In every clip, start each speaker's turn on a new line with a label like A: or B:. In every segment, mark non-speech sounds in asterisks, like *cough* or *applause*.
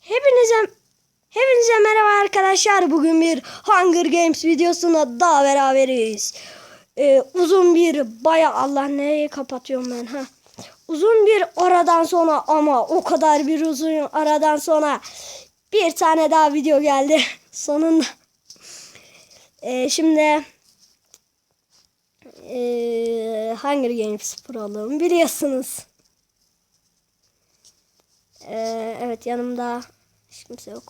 A: Hepinize Hepinize merhaba arkadaşlar. Bugün bir Hunger Games videosuna daha beraberiz. Ee, uzun bir baya Allah nereye kapatıyorum ben ha. Uzun bir aradan sonra ama o kadar bir uzun aradan sonra bir tane daha video geldi. *laughs* Sonunda. Ee, şimdi ee, Hunger Games Pro'luğum biliyorsunuz. Ee, evet yanımda hiç kimse yok.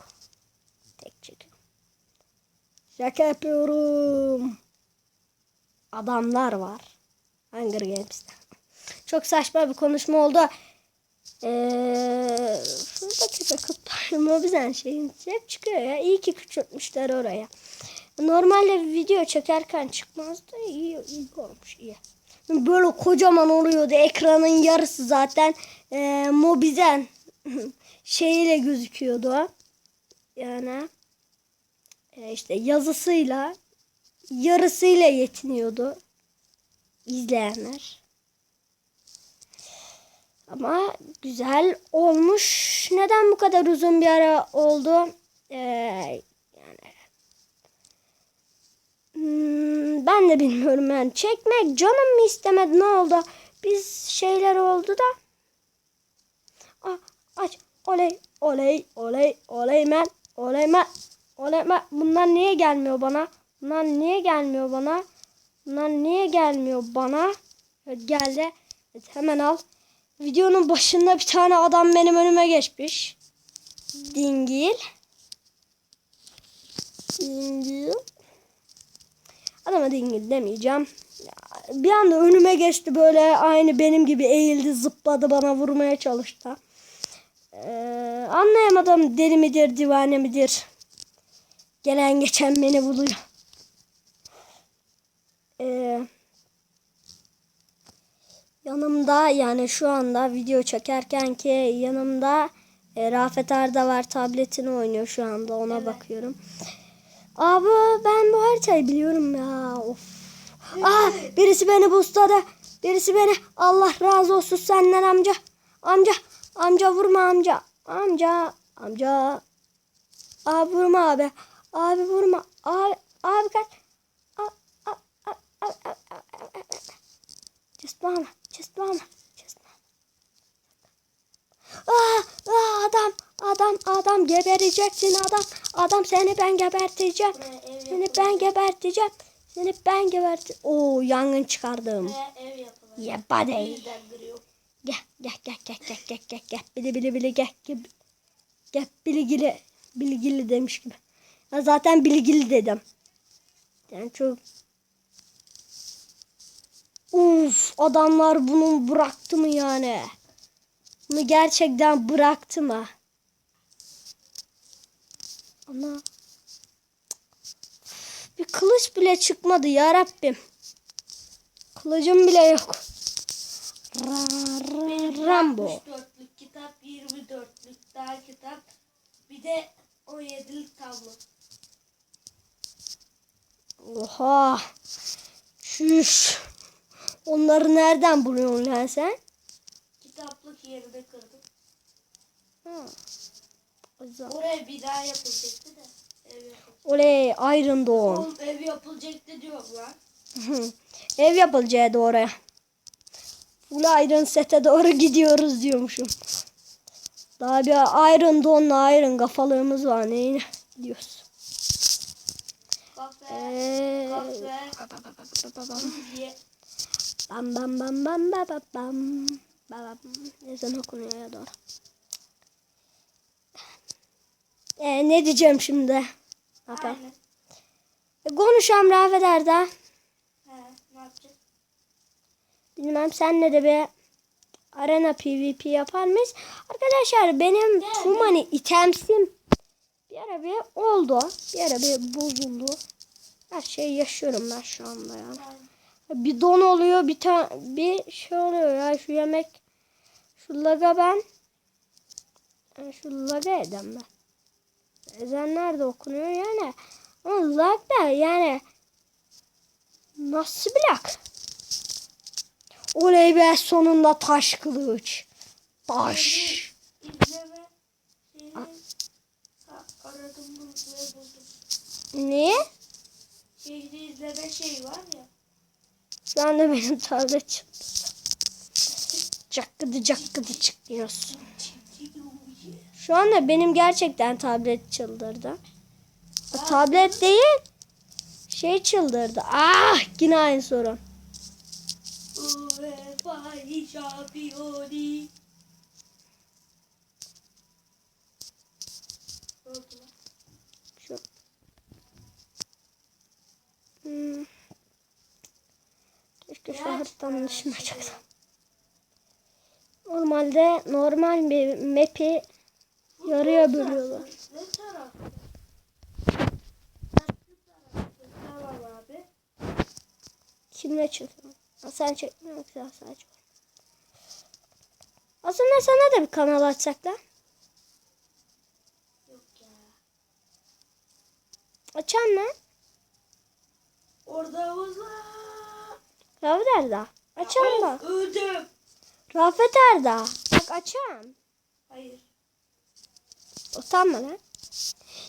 A: Tek çekiyorum. Şaka yapıyorum. Adamlar var. Hunger Games'te. Çok saçma bir konuşma oldu. Ee, şuradaki sakıtlar Mobizen şeyin hep çıkıyor ya. İyi ki küçültmüşler oraya. Normalde video çekerken çıkmazdı. İyi, iyi olmuş iyi. Böyle kocaman oluyordu. Ekranın yarısı zaten e, Mobizen şeyiyle gözüküyordu. Yani e, işte yazısıyla yarısıyla yetiniyordu izleyenler. Ama güzel olmuş. Neden bu kadar uzun bir ara oldu? Ee, yani Hmm, ben de bilmiyorum yani. Çekmek canım mı istemedi ne oldu? Biz şeyler oldu da. Aç. Oley, oley, oley, oley men, oley men, oley men. Bunlar niye gelmiyor bana? Bunlar niye gelmiyor bana? Bunlar niye gelmiyor bana? Evet, geldi. Evet, hemen al. Videonun başında bir tane adam benim önüme geçmiş. Dingil. Dingil. Adama dingil demeyeceğim. Bir anda önüme geçti böyle aynı benim gibi eğildi zıpladı bana vurmaya çalıştı. Ee, anlayamadım deli midir divane midir. Gelen geçen beni buluyor. Ee, yanımda yani şu anda video çekerken ki yanımda e, Rafet Arda var tabletini oynuyor şu anda ona bakıyorum. Abi ben bu haritayı biliyorum ya. Of. Aa birisi beni busladı. Birisi beni Allah razı olsun senden amca. Amca amca vurma amca. Amca amca. Abi vurma abi. Abi vurma. Abi abi kaç. A- a- a- a- a- a- a- a- Just bana. Just bana. Just bana. Aa, aa, adam adam adam gebereceksin adam. Adam seni ben geberteceğim. Seni ben geberteceğim. Seni ben gebert. Oo yangın çıkardım.
B: ev yapılır.
A: Yeah buddy. Gel gel gel gel gel gel gel gel bili bili bili gel gel gel bilgili bilgili demiş gibi. Ya zaten bilgili dedim. Yani çok Uf adamlar bunu bıraktı mı yani? Bunu gerçekten bıraktı mı? Ana. Bir kılıç bile çıkmadı ya Rabbim. Kılıcım bile yok. Ra, Rambo.
B: 64'lük kitap, 24'lük daha kitap. Bir de 17'lik tablo.
A: Oha. Şuş. Onları nereden buluyorsun lan sen?
B: Kitaplık yerine kırdım.
A: Ha. Güzel.
B: Oraya bir daha yapılacaktı da. Ev yapılacak.
A: Oley Iron Dawn.
B: Oğlum ev yapılacaktı diyor lan. *laughs*
A: Ev yapılacağı oraya. Full Iron Set'e doğru gidiyoruz diyormuşum. Daha bir Iron Dawn'la Iron kafalığımız var. Neyine
B: kahve, diye.
A: Bam bam bam bam bam bam bam. Bam. Ezan okunuyor ya doğru. Ee, ne diyeceğim şimdi? Ne yapalım?
B: Aynen.
A: E, konuşalım Rafet Erda.
B: He, ne yapacağız?
A: Bilmem senle de bir arena PvP yapar mıyız? Arkadaşlar benim Tumani itemsim bir ara bir oldu. Bir ara bir bozuldu. Her şey yaşıyorum ben şu anda ya. Bir don oluyor bir tane bir şey oluyor ya şu yemek şu laga ben yani şu laga edem ben. Ezan nerede okunuyor yani? Ama lag da yani nasıl bir lag? Oley be sonunda taş kılıç. Taş. Ne?
B: Gizli izleme şey var ya.
A: Sen de benim tarla çıktı. Cakkıdı cakkıdı çıkıyorsun. Şu anda benim gerçekten tablet çıldırdı. Tablet değil. Şey çıldırdı. Ah yine aynı sorun.
B: Şampiyoni.
A: Şu. Hmm. Keşke şu haritanın dışına çıksam. Normalde normal bir map'i yarıya bölüyorlar. Kimle? Ha, sen çekmiyor musun? Sen sadece. Aslında sana da bir kanal açsak da.
B: Yok ya.
A: Açan mı?
B: Orada havuz var.
A: Rafet Erda. Açan.
B: Of, Öldüm.
A: Rafet Erda. Bak açan.
B: Hayır.
A: Utanma lan.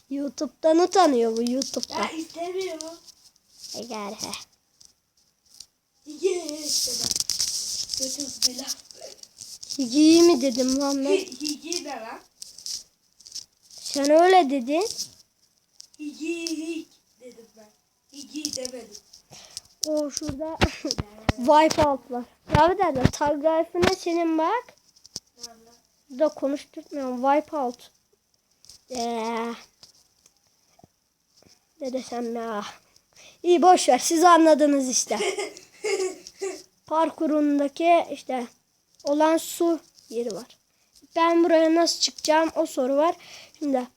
A: YouTube'dan utanıyor bu YouTube'dan.
B: Ya istemiyorum.
A: Eğer he.
B: Yes. Kötü bir laf.
A: Higi mi dedim lan ben?
B: Higi ne lan?
A: Sen öyle dedin.
B: Higi hig dedim ben. Higi demedim.
A: O şurada *laughs* Wipeout var. Rafet Erda tag life'ına senin bak. Da konuşturmuyorum. Wipeout. Ee, ne desem ya. İyi boş ver. Siz anladınız işte. *laughs* Parkurundaki işte olan su yeri var. Ben buraya nasıl çıkacağım o soru var. Şimdi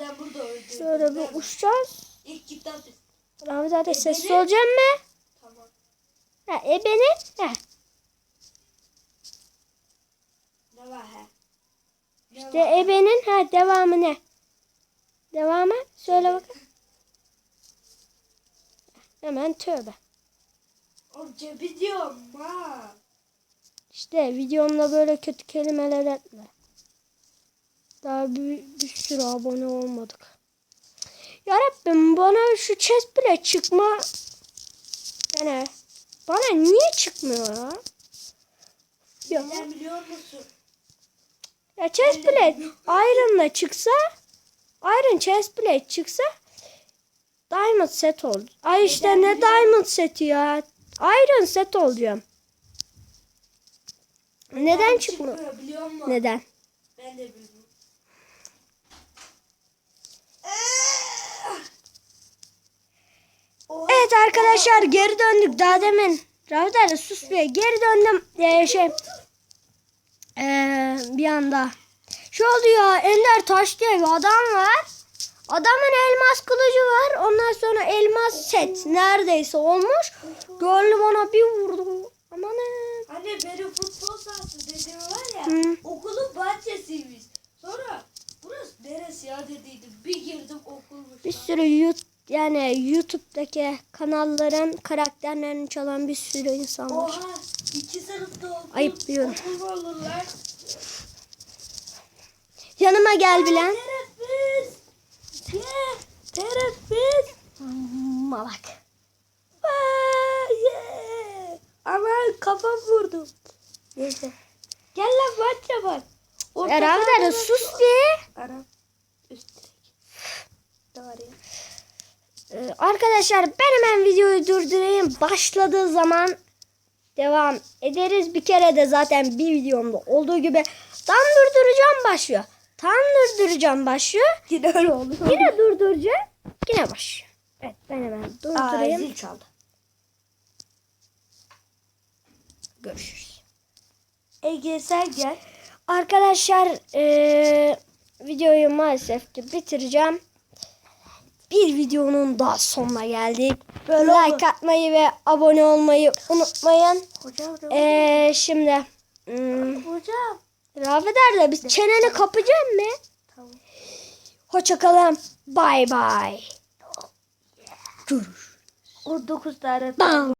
B: ben burada öldüm.
A: şöyle bir uçacağız.
B: İlk kitap.
A: Rahmet abi sessiz olacak mı?
B: Tamam.
A: Ha, e? Ha,
B: Ne var he? Ne
A: işte
B: var?
A: ebenin ha devamı ne? Devamı söyle bakın. Hemen tövbe.
B: O cebi diyorum ha.
A: İşte videomda böyle kötü kelimeler etme. Daha bir, bir sürü abone olmadık. Ya Rabbim bana şu chest bile çıkma. Yani bana niye çıkmıyor ya? Ya,
B: Neden biliyor musun?
A: ya chest plate Iron'la çıksa Iron chest plate çıksa Diamond set oldu. Ay işte ne Diamond seti ya. Iron set olacağım. Neden çıkmıyor?
B: Çıkmıyor biliyor musun?
A: Neden?
B: Ben de bilmiyorum. Oha.
A: Evet arkadaşlar geri döndük daha demin. Ravder sus be geri döndüm. Ee, şey ee, bir anda. Şu oluyor Ender Taş diye bir adam var. Adamın elmas kılıcı var. Ondan sonra elmas set neredeyse olmuş. Gördüm ona bir vurdu. Amanın.
B: Anne benim futbol sahası dediğim var ya.
A: Hı.
B: Okulun bahçesiymiş. Sonra burası neresi ya dediydim. Bir girdim okulmuş.
A: Bir sürü YouTube yani YouTube'daki kanalların karakterlerini çalan bir sürü insan var.
B: Oha iki sınıfta okul,
A: Ayıp diyorum.
B: okul?
A: Yanıma gel bilen.
B: Yeah. Terefis.
A: Malak.
B: Aa, yeah. Ama kafam vurdum. Neyse. Gel lan. Orta
A: Ya Ravder
B: sahada
A: sus bir.
B: Anam. Üst direk. Ne var ya?
A: Ee, arkadaşlar ben hemen videoyu durdurayım. Başladığı zaman devam ederiz. Bir kere de zaten bir videomda olduğu gibi tam durduracağım başlıyor. Tam durduracağım başlıyor.
B: Yine öyle oldu.
A: Yine durduracağım. Yine başlıyor. Evet ben hemen
B: Aa,
A: durdurayım.
B: zil çaldı.
A: Görüşürüz.
B: Ege sen gel.
A: Arkadaşlar eee, videoyu maalesef ki bitireceğim. Bir videonun daha sonuna geldik.
B: Böyle
A: like atmayı ve abone olmayı unutmayın.
B: Hocam.
A: Eee şimdi hmm,
B: Hocam.
A: Rafet Erda biz çeneni kapacağım mı?
B: Tamam.
A: Hoşçakalın. Bye bye. Görüş.
B: O 9 tane.
A: Bam.